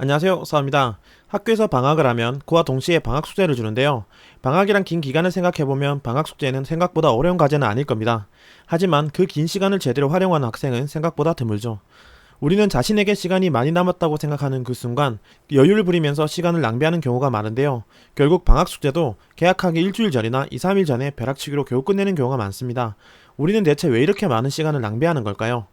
안녕하세요. 서입니다. 학교에서 방학을 하면 그와 동시에 방학 숙제를 주는데요. 방학이란 긴 기간을 생각해보면 방학 숙제는 생각보다 어려운 과제는 아닐 겁니다. 하지만 그 긴 시간을 제대로 활용하는 학생은 생각보다 드물죠. 우리는 자신에게 시간이 많이 남았다고 생각하는 그 순간 여유를 부리면서 시간을 낭비하는 경우가 많은데요. 결국 방학 숙제도 개학하기 일주일 전이나 2, 3일 전에 벼락치기로 겨우 끝내는 경우가 많습니다. 우리는 대체 왜 이렇게 많은 시간을 낭비하는 걸까요?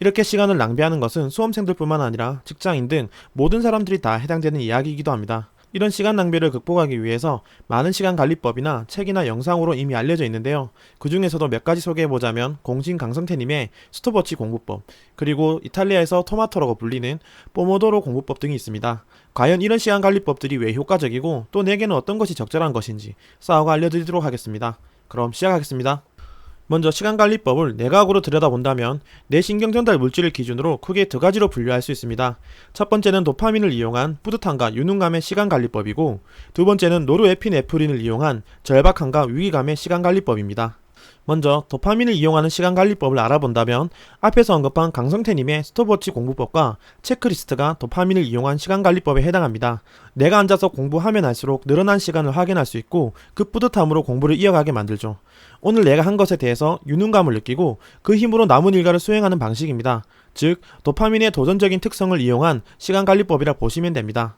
이렇게 시간을 낭비하는 것은 수험생들뿐만 아니라 직장인 등 모든 사람들이 다 해당되는 이야기이기도 합니다. 이런 시간 낭비를 극복하기 위해서 많은 시간 관리법이나 책이나 영상으로 이미 알려져 있는데요. 그 중에서도 몇 가지 소개해보자면 공신 강성태님의 스톱워치 공부법, 그리고 이탈리아에서 토마토라고 불리는 포모도로 공부법 등이 있습니다. 과연 이런 시간 관리법들이 왜 효과적이고 또 내게는 어떤 것이 적절한 것인지 싸우고 알려드리도록 하겠습니다. 그럼 시작하겠습니다. 먼저 시간관리법을 내각으로 들여다본다면 뇌 신경전달 물질을 기준으로 크게 두 가지로 분류할 수 있습니다. 첫 번째는 도파민을 이용한 뿌듯함과 유능감의 시간관리법이고 두 번째는 노르에피네프린을 이용한 절박함과 위기감의 시간관리법입니다. 먼저 도파민을 이용하는 시간 관리법을 알아본다면 앞에서 언급한 강성태님의 스톱워치 공부법과 체크리스트가 도파민을 이용한 시간 관리법에 해당합니다. 내가 앉아서 공부하면 할수록 늘어난 시간을 확인할 수 있고 그 뿌듯함으로 공부를 이어가게 만들죠. 오늘 내가 한 것에 대해서 유능감을 느끼고 그 힘으로 남은 일과를 수행하는 방식입니다. 즉, 도파민의 도전적인 특성을 이용한 시간 관리법이라 보시면 됩니다.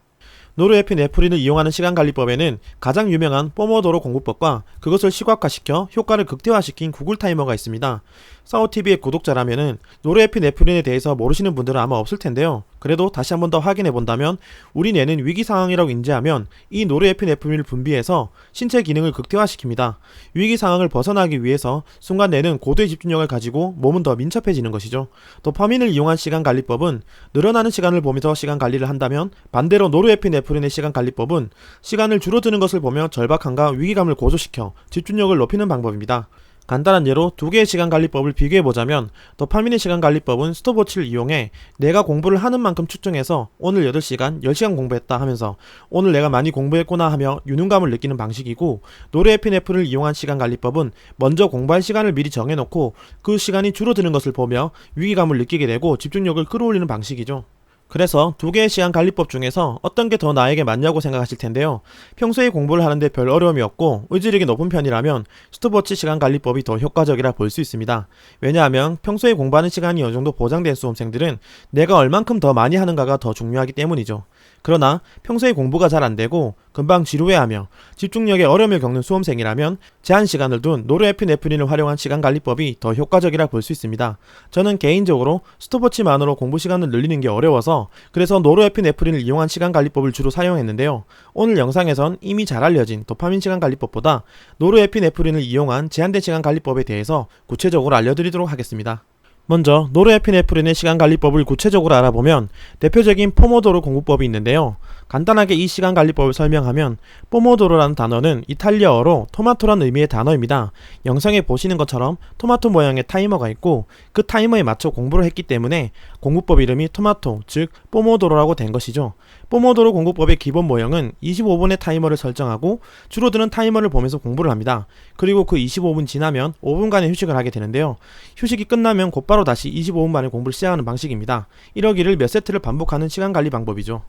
노르에피네프린을 이용하는 시간관리법에는 가장 유명한 포모도로 공부법과 그것을 시각화시켜 효과를 극대화시킨 구글 타이머가 있습니다. 사우TV의 구독자라면은 노르에피네프린에 대해서 모르시는 분들은 아마 없을 텐데요. 그래도 다시 한 번 더 확인해 본다면 우리 뇌는 위기 상황이라고 인지하면 이 노르에피네프린을 분비해서 신체 기능을 극대화시킵니다. 위기 상황을 벗어나기 위해서 순간 뇌는 고도의 집중력을 가지고 몸은 더 민첩해지는 것이죠. 도파민을 이용한 시간 관리법은 늘어나는 시간을 보면서 시간 관리를 한다면 반대로 노르에피네프린 의 시간 관리법은 시간을 줄어드는 것을 보며 절박함과 위기감을 고조시켜 집중력을 높이는 방법입니다. 간단한 예로 두 개의 시간 관리법을 비교해 보자면 도파민의 시간 관리법은 스톱워치를 이용해 내가 공부를 하는 만큼 측정해서 오늘 8시간, 10시간 공부했다 하면서 오늘 내가 많이 공부했구나 하며 유능감을 느끼는 방식이고 노르에피네프를 이용한 시간 관리법은 먼저 공부할 시간을 미리 정해 놓고 그 시간이 줄어드는 것을 보며 위기감을 느끼게 되고 집중력을 끌어올리는 방식이죠. 그래서 두 개의 시간 관리법 중에서 어떤 게 더 나에게 맞냐고 생각하실 텐데요. 평소에 공부를 하는데 별 어려움이 없고 의지력이 높은 편이라면 스톱워치 시간 관리법이 더 효과적이라 볼 수 있습니다. 왜냐하면 평소에 공부하는 시간이 어느 정도 보장된 수험생들은 내가 얼만큼 더 많이 하는가가 더 중요하기 때문이죠. 그러나 평소에 공부가 잘 안 되고 금방 지루해하며 집중력에 어려움을 겪는 수험생이라면 제한 시간을 둔 노르에피네프린을 활용한 시간 관리법이 더 효과적이라 볼 수 있습니다. 저는 개인적으로 스톱워치만으로 공부 시간을 늘리는 게 어려워서 그래서 노르에피네프린을 이용한 시간 관리법을 주로 사용했는데요. 오늘 영상에선 이미 잘 알려진 도파민 시간 관리법보다 노르에피네프린을 이용한 제한된 시간 관리법에 대해서 구체적으로 알려드리도록 하겠습니다. 먼저 노르에피네프린의 시간관리법을 구체적으로 알아보면 대표적인 포모도로 공부법이 있는데요. 간단하게 이 시간관리법을 설명하면 포모도로라는 단어는 이탈리아어로 토마토란 의미의 단어입니다. 영상에 보시는 것처럼 토마토 모양의 타이머가 있고 그 타이머에 맞춰 공부를 했기 때문에 공부법 이름이 토마토 즉 포모도로라고 된 것이죠. 포모도로 공부법의 기본 모형은 25분의 타이머를 설정하고 줄어드는 타이머를 보면서 공부를 합니다. 그리고 그 25분 지나면 5분간의 휴식을 하게 되는데요. 휴식이 끝나면 곧바로 다시 25분 만에 공부를 시작하는 방식입니다. 이러기를 몇 세트를 반복하는 시간 관리 방법이죠.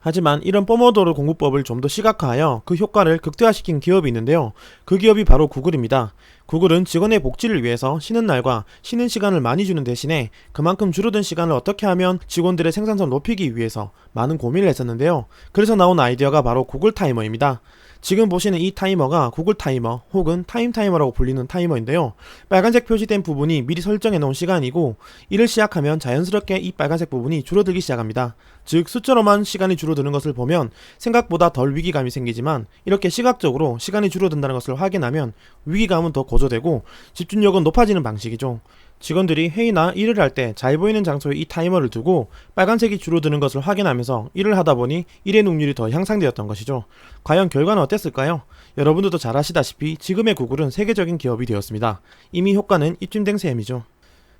하지만 이런 포모도로 공부법을 좀 더 시각화하여 그 효과를 극대화시킨 기업이 있는데요. 그 기업이 바로 구글입니다. 구글은 직원의 복지를 위해서 쉬는 날과 쉬는 시간을 많이 주는 대신에 그만큼 줄어든 시간을 어떻게 하면 직원들의 생산성 높이기 위해서 많은 고민을 했었는데요. 그래서 나온 아이디어가 바로 구글 타이머입니다. 지금 보시는 이 타이머가 구글 타이머 혹은 타임 타이머라고 불리는 타이머인데요. 빨간색 표시된 부분이 미리 설정해 놓은 시간이고 이를 시작하면 자연스럽게 이 빨간색 부분이 줄어들기 시작합니다. 즉 숫자로만 시간이 줄어드는 것을 보면 생각보다 덜 위기감이 생기지만 이렇게 시각적으로 시간이 줄어든다는 것을 확인하면 위기감은 더고 조되고 집중력은 높아지는 방식이죠. 직원들이 회의나 일을 할 때 잘 보이는 장소에 이 타이머를 두고 빨간색이 줄어드는 것을 확인하면서 일을 하다 보니 일의 능률이 더 향상되었던 것이죠. 과연 결과는 어땠을까요? 여러분들도 잘 아시다시피 지금의 구글은 세계적인 기업이 되었습니다. 이미 효과는 입증된 셈이죠.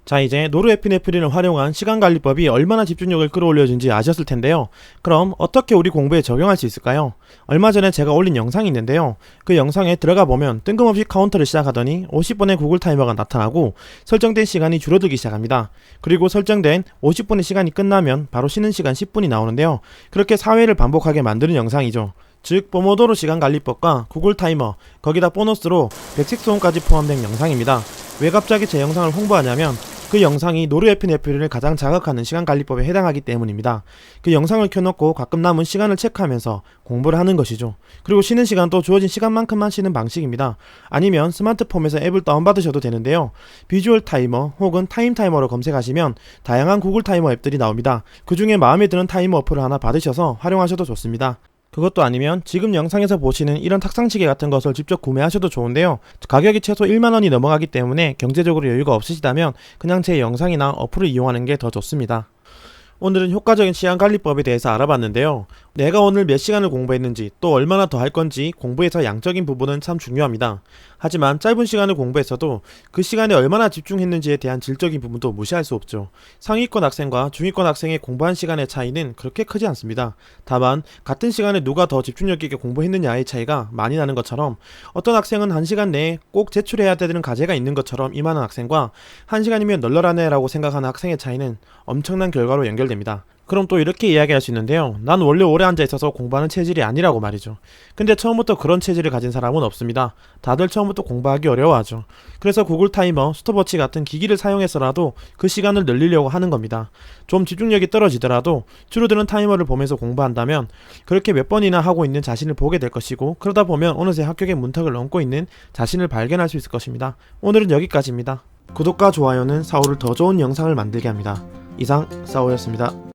자 이제 노르에피네프린을 활용한 시간관리법이 얼마나 집중력을 끌어올려준지 아셨을 텐데요. 그럼 어떻게 우리 공부에 적용할 수 있을까요? 얼마 전에 제가 올린 영상이 있는데요. 그 영상에 들어가 보면 뜬금없이 카운터를 시작하더니 50분의 구글 타이머가 나타나고 설정된 시간이 줄어들기 시작합니다. 그리고 설정된 50분의 시간이 끝나면 바로 쉬는 시간 10분이 나오는데요. 그렇게 4회를 반복하게 만드는 영상이죠. 즉 포모도로 시간 관리법과 구글 타이머 거기다 보너스로 백색 소음까지 포함된 영상입니다. 왜 갑자기 제 영상을 홍보하냐면 그 영상이 노르에피네프린을 가장 자극하는 시간관리법에 해당하기 때문입니다. 그 영상을 켜놓고 가끔 남은 시간을 체크하면서 공부를 하는 것이죠. 그리고 쉬는 시간도 주어진 시간만큼만 쉬는 방식입니다. 아니면 스마트폰에서 앱을 다운받으셔도 되는데요. 비주얼 타이머 혹은 타임 타이머로 검색하시면 다양한 구글 타이머 앱들이 나옵니다. 그 중에 마음에 드는 타이머 어플을 하나 받으셔서 활용하셔도 좋습니다. 그것도 아니면 지금 영상에서 보시는 이런 탁상시계 같은 것을 직접 구매하셔도 좋은데요. 가격이 최소 1만원이 넘어가기 때문에 경제적으로 여유가 없으시다면 그냥 제 영상이나 어플을 이용하는 게 더 좋습니다. 오늘은 효과적인 시간관리법에 대해서 알아봤는데요. 내가 오늘 몇 시간을 공부했는지 또 얼마나 더 할 건지 공부에서 양적인 부분은 참 중요합니다. 하지만 짧은 시간을 공부했어도 그 시간에 얼마나 집중했는지에 대한 질적인 부분도 무시할 수 없죠. 상위권 학생과 중위권 학생의 공부한 시간의 차이는 그렇게 크지 않습니다. 다만 같은 시간에 누가 더 집중력 있게 공부했느냐의 차이가 많이 나는 것처럼 어떤 학생은 한 시간 내에 꼭 제출해야 되는 과제가 있는 것처럼 임하는 학생과 한 시간이면 널널하네라고 생각하는 학생의 차이는 엄청난 결과로 연결됩니다. 그럼 또 이렇게 이야기할 수 있는데요. 난 원래 오래 앉아 있어서 공부하는 체질이 아니라고 말이죠. 근데 처음부터 그런 체질을 가진 사람은 없습니다. 다들 처음부터 공부하기 어려워하죠. 그래서 구글 타이머, 스톱워치 같은 기기를 사용해서라도 그 시간을 늘리려고 하는 겁니다. 좀 집중력이 떨어지더라도 줄어드는 타이머를 보면서 공부한다면 그렇게 몇 번이나 하고 있는 자신을 보게 될 것이고 그러다 보면 어느새 합격의 문턱을 넘고 있는 자신을 발견할 수 있을 것입니다. 오늘은 여기까지입니다. 구독과 좋아요는 사오를 더 좋은 영상을 만들게 합니다. 이상 사오였습니다.